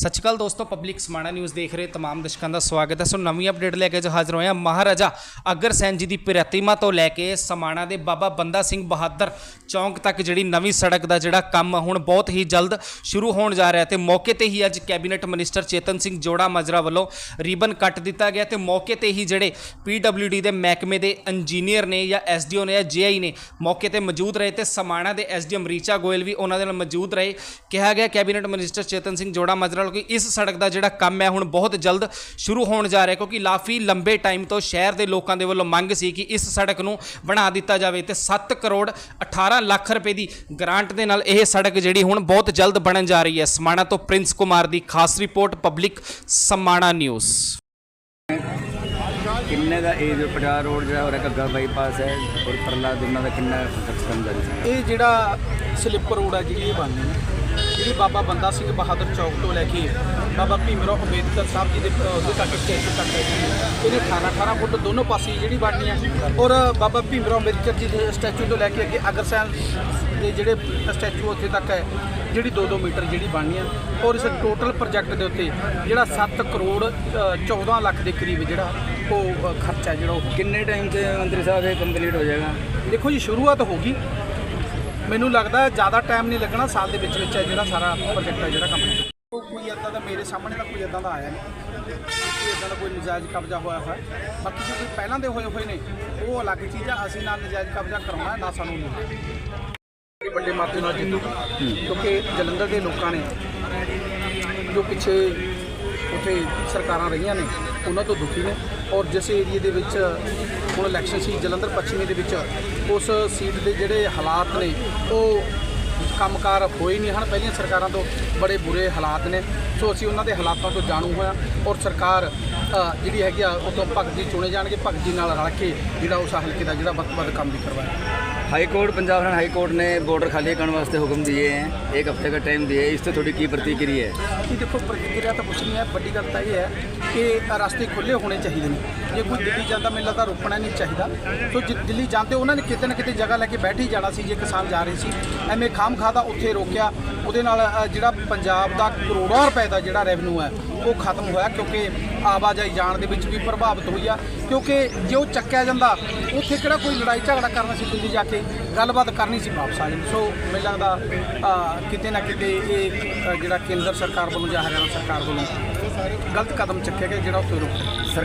ਸਤਿ ਸ਼੍ਰੀ ਅਕਾਲ ਦੋਸਤੋ public Samana news ਦੇਖ ਰਹੇ ਤਮਾਮ ਦਰਸ਼ਕਾਂ ਦਾ ਸਵਾਗਤ ਹੈ। ਸੋ ਨਵੀਂ ਅਪਡੇਟ ਲੈ ਕੇ ਜੋ ਹਾਜ਼ਰ ਹੋਏ ਹਾਂ ਮਹਾਰਾਜਾ ਅਗਰਸੈਨ ਜੀ ਦੀ ਪ੍ਰਤਿਮਾ ਤੋਂ ਲੈ ਕੇ ਸਮਾਣਾ ਦੇ ਬਾਬਾ ਬੰਦਾ ਸਿੰਘ ਬਹਾਦਰ ਚੌਂਕ ਤੱਕ ਜਿਹੜੀ ਨਵੀਂ ਸੜਕ ਦਾ ਜਿਹੜਾ ਕੰਮ ਹੁਣ ਬਹੁਤ ਹੀ ਜਲਦ ਸ਼ੁਰੂ ਹੋਣ ਜਾ ਰਿਹਾ ਤੇ ਮੌਕੇ ਤੇ ਹੀ ਅੱਜ ਕੈਬਨਿਟ ਮਿਨਿਸਟਰ ਚੇਤਨ ਸਿੰਘ ਜੋੜਾ ਮਜਰਾ ਵੱਲੋਂ ਰੀਬਨ ਕੱਟ ਦਿੱਤਾ ਗਿਆ ਤੇ ਮੌਕੇ ਤੇ ਹੀ ਜਿਹੜੇ PWD ਦੇ ਮਹਿਕਮੇ ਦੇ ਇੰਜੀਨੀਅਰ ਨੇ ਜਾਂ ਐਸਡੀਓ ਨੇ ਜਾਂ ਜੇਆਈ ਨੇ ਮੌਕੇ ਤੇ ਮੌਜੂਦ ਰਹੇ ਤੇ ਸਮਾਣਾ ਦੇ ਐਸਡੀਐਮ ਰੀਚਾ ਗੋਇਲ ਵੀ ਉਹਨਾਂ ਦੇ ਨਾਲ ਮੌਜੂਦ ਰਹੇ। ਕਿਹਾ ਗਿਆ ਕੈਬਨਿਟ ਮਿਨਿਸਟਰ ਚੇਤਨ ਸਿੰਘ ਜੋੜਾ ਮਜਰਾ ਵੱਲੋਂ ਕਿ ਇਸ ਸੜਕ ਦਾ ਜਿਹੜਾ ਕੰਮ ਹੈ ਹੁਣ ਬਹੁਤ ਜਲਦ ਸ਼ੁਰੂ ਹੋਣ ਜਾ ਰਿਹਾ ਕਿਉਂਕਿ ਕਾਫੀ ਲੰਬੇ ਟਾਈਮ ਤੋਂ ਸ਼ਹਿਰ ਦੇ ਲੋਕਾਂ ਦੇ ਵੱਲੋਂ ਮੰਗ ਸੀ ਕਿ ਇਸ ਸੜਕ ਨੂੰ ਬਣਾ ਦਿੱਤਾ ਜਾਵੇ ਤੇ 7 ਕਰੋੜ 18 ਲੱਖ ਰੁਪਏ ਦੀ ਗ੍ਰਾਂਟ ਦੇ ਨਾਲ ਇਹ ਸੜਕ ਜਿਹੜੀ ਹੁਣ ਬਹੁਤ ਜਲਦ ਬਣਨ ਜਾ ਰਹੀ ਹੈ। ਸਮਾਣਾ ਤੋਂ ਪ੍ਰਿੰਸ ਕੁਮਾਰ ਦੀ ਖਾਸ ਰਿਪੋਰਟ ਪਬਲਿਕ ਸਮਾਣਾ ਨਿਊਜ਼। ਕਿੰਨੇ ਦਾ ਇਹ ਜੋ ਪਟਿਆਲਾ ਰੋਡ ਜਿਹੜਾ ਹੋ ਰਿਹਾ ਘੱਗਾ ਬਾਈਪਾਸ ਹੈ ਔਰ ਪਰਲਾ ਦੋਨਾਂ ਦਾ ਕਿੰਨਾ ਕੰਸਟਰਕਸ਼ਨ ਦਾ ਜੀ ਇਹ ਜਿਹੜਾ ਸਲਿੱਪ ਰੋਡ ਹੈ ਜਿਹੜੀ ਇਹ ਬਣਨੀ ਹੈ। ਜਿਹੜੀ ਬਾਬਾ ਬੰਦਾ ਸਿੰਘ ਬਹਾਦਰ ਚੌਕ ਤੋਂ ਲੈ ਕੇ ਬਾਬਾ ਭੀਮਰਾਓ ਅੰਬੇਦਕਰ ਸਾਹਿਬ ਜੀ ਦੇ ਉਹਦੇ ਤੱਕ ਸਟੇਸ਼ਨ ਤੱਕ ਹੈ। ਇਹਦੇ 18 18 ਫੁੱਟ ਦੋਨੋਂ ਪਾਸੇ ਜਿਹੜੀ ਬਣਨੀ ਹੈ। ਔਰ ਬਾਬਾ ਭੀਮਰਾਓ ਅੰਬੇਦਕਰ ਜੀ ਦੇ ਸਟੈਚੂ ਤੋਂ ਲੈ ਕੇ ਅੱਗੇ ਅਗਰਸੈਨ ਦੇ ਜਿਹੜੇ ਸਟੈਚੂ ਉੱਥੇ ਤੱਕ ਹੈ ਜਿਹੜੀ 2-2 ਮੀਟਰ ਜਿਹੜੀ ਬਣਨੀ ਹੈ। ਔਰ ਇਸ ਟੋਟਲ ਪ੍ਰੋਜੈਕਟ ਦੇ ਉੱਤੇ ਜਿਹੜਾ 7 ਕਰੋੜ ਅ, 14 ਲੱਖ ਦੇ ਕਰੀਬ ਜਿਹੜਾ ਉਹ ਖਰਚਾ ਜਿਹੜਾ ਉਹ ਕਿੰਨੇ ਟਾਈਮ 'ਚ ਮੰਤਰੀ ਸਾਹਿਬ ਇਹ ਕੰਪਲੀਟ ਹੋ ਜਾਏਗਾ? ਦੇਖੋ ਜੀ ਸ਼ੁਰੂਆਤ ਹੋ ਗਈ। ਮੈਨੂੰ ਲੱਗਦਾ ਜ਼ਿਆਦਾ ਟਾਈਮ ਨਹੀਂ ਲੱਗਣਾ ਸਾਲ ਦੇ ਵਿੱਚ ਵਿੱਚ ਹੈ ਜਿਹੜਾ ਸਾਰਾ ਪ੍ਰੋਜੈਕਟ ਹੈ ਜਿਹੜਾ ਕੰਪਲੀਟ ਕੋਈ ਇਦਾਂ ਦਾ ਮੇਰੇ ਸਾਹਮਣੇ ਤਾਂ ਕੋਈ ਇਦਾਂ ਦਾ ਆਇਆ ਨਹੀਂ। ਕੋਈ ਇਦਾਂ ਦਾ ਕੋਈ ਨਜਾਇਜ਼ ਕਬਜ਼ਾ ਹੋਇਆ ਹੋਇਆ। ਬਾਕੀ ਜੋ ਕੋਈ ਪਹਿਲਾਂ ਦੇ ਹੋਏ ਹੋਏ ਨੇ ਉਹ ਅਲੱਗ ਚੀਜ਼ ਆ। ਅਸੀਂ ਨਾ ਨਜਾਇਜ਼ ਕਬਜ਼ਾ ਕਰਾਉਣਾ ਨਾ ਸਾਨੂੰ ਨਹੀਂ। ਵੱਡੇ ਮਾਤੇ ਨਾਲ ਜਿੱਤੂ। ਕਿਉਂਕਿ ਜਲੰਧਰ ਦੇ ਲੋਕਾਂ ਨੇ ਜੋ ਪਿੱਛੇ ਉੱਥੇ ਸਰਕਾਰਾਂ ਰਹੀਆਂ ਨੇ, ਉਹਨਾਂ ਤੋਂ ਦੁਖੀ ਨੇ। ਔਰ ਜਿਸ ਏਰੀਏ ਦੇ ਵਿੱਚ ਹੁਣ ਇਲੈਕਸ਼ਨ ਸੀ, ਜਲੰਧਰ ਪੱਛਮੀ ਦੇ ਵਿੱਚ, ਉਸ ਸੀਟ ਦੇ ਜਿਹੜੇ ਹਾਲਾਤ ਨੇ, ਉਹ ਕੰਮਕਾਰ ਹੋਏ ਨਹੀਂ ਹਨ। ਪਹਿਲੀਆਂ ਸਰਕਾਰਾਂ ਤੋਂ ਬੜੇ ਬੁਰੇ ਹਾਲਾਤ ਨੇ। ਸੋ ਅਸੀਂ ਉਹਨਾਂ ਦੇ ਹਾਲਾਤਾਂ ਤੋਂ ਜਾਣੂ ਹੋਇਆ ਔਰ ਸਰਕਾਰ ਜਿਹੜੀ ਹੈਗੀ ਆ, ਉਹ ਤੋਂ ਭਗਤ ਜੀ ਚੁਣੇ ਜਾਣਗੇ, ਭਗਤ ਜੀ ਨਾਲ ਰਲ ਕੇ ਜਿਹੜਾ ਉਸ ਹਲਕੇ ਦਾ ਜਿਹੜਾ ਵੱਧ ਤੋਂ ਵੱਧ ਕੰਮ ਵੀ ਕਰਵਾਇਆ high court Punjab Haryana high court ने बॉर्डर खाली करने वास्ते हुक्म दिए हैं एक हफ्ते का टाइम दिए है इस तो थोड़ी की प्रतिक्रिया है ਕਿ ਦੇਖੋ ਪ੍ਰਤੀਕਿਰਿਆ ਤਾਂ ਕੁਛ ਨਹੀਂ ਹੈ ਵੱਡੀ ਗੱਲ ਤਾਂ ਇਹ ਹੈ ਕਿ ਰਸਤੇ ਖੁੱਲੇ ਹੋਣੇ ਚਾਹੀਦੇ ਨੇ ਜੇ ਕੋਈ ਦਿੱਲੀ ਜਾਂਦਾ ਮੈਨੂੰ ਲੱਗਦਾ ਰੁਕਣਾ ਨਹੀਂ ਚਾਹੀਦਾ ਸੋ ਜੇ ਦਿੱਲੀ ਜਾਂਦੇ ਉਹਨਾਂ ਨੇ ਕਿਤੇ ਨਾ ਕਿਤੇ ਜਗ੍ਹਾ ਲੈ ਕੇ ਬੈਠ ਹੀ ਜਾਣਾ ਸੀ ਜੇ ਕਿਸਾਨ ਜਾ ਰਹੇ ਸੀ ਐਵੇਂ ਖਾਮ ਖਾਦਾ ਉੱਥੇ ਰੋਕਿਆ ਉਹਦੇ ਨਾਲ ਅ, ਜਿਹੜਾ ਪੰਜਾਬ ਦਾ ਕਰੋੜਾਂ ਰੁਪਏ ਦਾ ਜਿਹੜਾ ਰੈਵਨਿਊ ਹੈ ਉਹ ਖਤਮ ਹੋਇਆ ਕਿਉਂਕਿ ਆਵਾਜਾਈ ਜਾਣ ਦੇ ਵਿੱਚ ਵੀ ਪ੍ਰਭਾਵਿਤ ਹੋਈ ਆ। ਕਿਉਂਕਿ ਜੇ ਉਹ ਚੱਕਿਆ ਜਾਂਦਾ, ਉੱਥੇ ਕਿਹੜਾ ਕੋਈ ਲੜਾਈ ਝਗੜਾ ਕਰਨਾ ਸੀ ਦਿੱਲੀ ਜਾ ਕੇ? ਗੱਲਬਾਤ ਕਰਨੀ ਸੀ ਵਾਪਸ ਆ ਜੀ ਸੋ ਮੈਨੂੰ ਲੱਗਦਾ ਕਿਤੇ ਨਾ ਕਿਤੇ ਇਹ ਜਿਹੜਾ ਕੇਂਦਰ ਸਰਕਾਰ ਵੱਲੋਂ ਜਾਂ ਹਰਿਆਣਾ ਸਰਕਾਰ ਵੱਲੋਂ ਗਲਤ ਕਦਮ ਚੱਕਿਆ ਗਿਆ ਜਿਹੜਾ ਉੱਥੇ ਰੁਕ ਸਰਕਾਰ